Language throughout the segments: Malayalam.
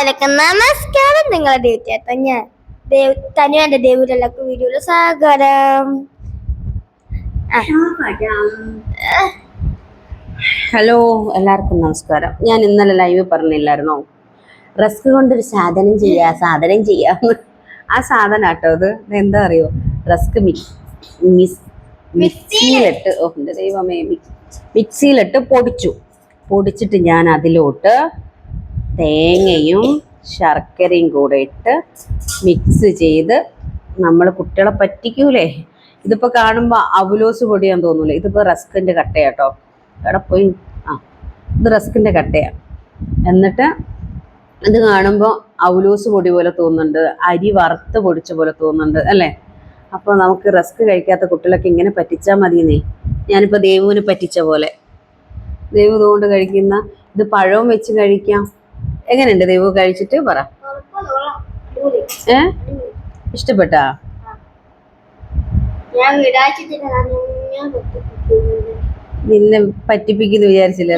എല്ലാവർക്കും നമസ്കാരം. നിങ്ങളെ ദേവിച്ചേട്ടൻ ഞാൻ. ദേവ് തനു എന്റെ ദേവിയിലെല്ലാവർക്കും വീഡിയോയിൽ സ്വാഗതം. ഹലോ എല്ലാവർക്കും നമസ്കാരം. ഞാൻ ഇന്നലെ ലൈവ് പറഞ്ഞില്ലായിരുന്നോ? റസ്ക് കൊണ്ടൊരു സാധനം ചെയ്യാ സാധനം ചെയ്യാന്ന്. ആ സാധനം കേട്ടോ അത്. എന്താ അറിയോ? റസ്ക് മിക്സ് മിക്സിയിലിട്ട് ഓ എന്റെ ദൈവമേ മിക്സ് മിക്സിയിലിട്ട് പൊടിച്ചു. പൊടിച്ചിട്ട് ഞാൻ അതിലോട്ട് തേങ്ങയും ശർക്കരയും കൂടെ ഇട്ട് മിക്സ് ചെയ്ത് നമ്മൾ കുട്ടികളെ പറ്റിക്കൂലേ? ഇതിപ്പോൾ കാണുമ്പോൾ അവലോസ് പൊടിയാന്ന് തോന്നൂലേ? ഇതിപ്പോൾ റസ്കിന്റെ കട്ടയാട്ടോ. എവിടെ പോയി. ആ ഇത് റസ്കിന്റെ കട്ടയാണ് എന്നിട്ട് ഇത് കാണുമ്പോൾ അവലോസ് പൊടി പോലെ തോന്നുന്നുണ്ട്. അരി വറുത്ത് പൊടിച്ച പോലെ തോന്നുന്നുണ്ട് അല്ലേ? അപ്പോൾ നമുക്ക് റസ്ക് കഴിക്കാത്ത കുട്ടികളൊക്കെ ഇങ്ങനെ പറ്റിച്ചാൽ മതിയെന്നേ. ഞാനിപ്പോൾ ദേവുവിന് പറ്റിച്ച പോലെ. ദേവു ഇതുകൊണ്ട് കഴിക്കുന്ന ഇത് പഴവും വെച്ച് കഴിക്കാം. എങ്ങനെയുണ്ട് ദൈവം കഴിച്ചിട്ട് പറ. ഏ ഇഷ്ടപ്പെട്ടാ? നിന്നെ പറ്റിപ്പിക്കുന്നു വിചാരിച്ചില്ലേ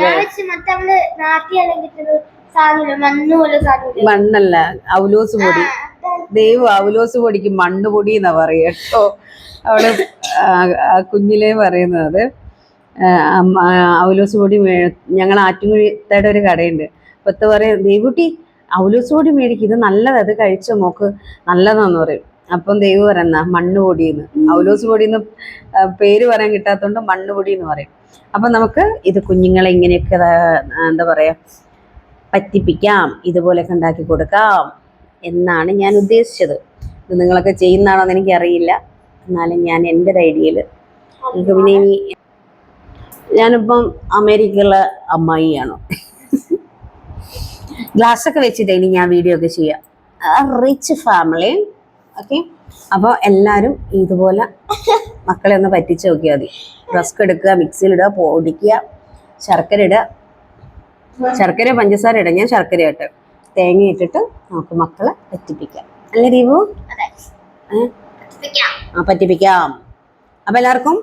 മണ്ണല്ല അവലോസ് പൊടി. ദൈവം അവലോസ് പൊടിക്ക് മണ്ണ് പൊടി എന്നാ പറയുക കേട്ടോ. അവൾ കുഞ്ഞിലേ പറയുന്നത്. അവലോസ് പൊടി ഞങ്ങൾ ആറ്റുകുഴിത്തയുടെ ഒരു കടയുണ്ട്. അപ്പത്തെ പറയും ദേവുട്ടി പൊടി മേടിക്കും ഇത് നല്ലത് അത് കഴിച്ച മോക്ക് നല്ലതാന്ന് പറയും. അപ്പം ദൈവം പറയുന്ന മണ്ണ് പൊടിയെന്ന് ഔലോസ് പൊടിയെന്ന് എന്ന് പേര് പറയാൻ കിട്ടാത്തതുകൊണ്ട് മണ്ണ് പൊടി എന്ന് പറയും. അപ്പം നമുക്ക് ഇത് കുഞ്ഞുങ്ങളെ ഇങ്ങനെയൊക്കെ എന്താ പറയാ പറ്റിപ്പിക്കാം ഇതുപോലെയൊക്കെ ഉണ്ടാക്കി കൊടുക്കാം എന്നാണ് ഞാൻ ഉദ്ദേശിച്ചത്. ഇത് നിങ്ങളൊക്കെ ചെയ്യുന്നതാണോ എന്ന് എനിക്കറിയില്ല. എന്നാലും ഞാൻ എന്റെ ഒരു ഐഡിയയിൽ എനിക്ക് പിന്നെ ഇനി ഞാനിപ്പം അമേരിക്കയിലെ അമ്മായിയാണ്. ഗ്ലാസ് ഒക്കെ വെച്ചിട്ട് ഇനി ഞാൻ വീഡിയോ ഒക്കെ ചെയ്യാം. റിച്ച് ഫാമിലി ഓക്കെ അപ്പോൾ എല്ലാവരും ഇതുപോലെ മക്കളെ ഒന്ന് പറ്റിച്ച് നോക്കിയാൽ മതി. റസ്ക് എടുക്കുക മിക്സിയിലിടുക പൊടിക്കുക ശർക്കര ഇടുക. ശർക്കര പഞ്ചസാര ഇടാം ഞാൻ ശർക്കര ഇട്ട് തേങ്ങ ഇട്ടിട്ട് നമുക്ക് മക്കളെ പറ്റിപ്പിക്കാം. അല്ലേ ദീപു? ആ പറ്റിപ്പിക്കാം. അപ്പൊ എല്ലാവർക്കും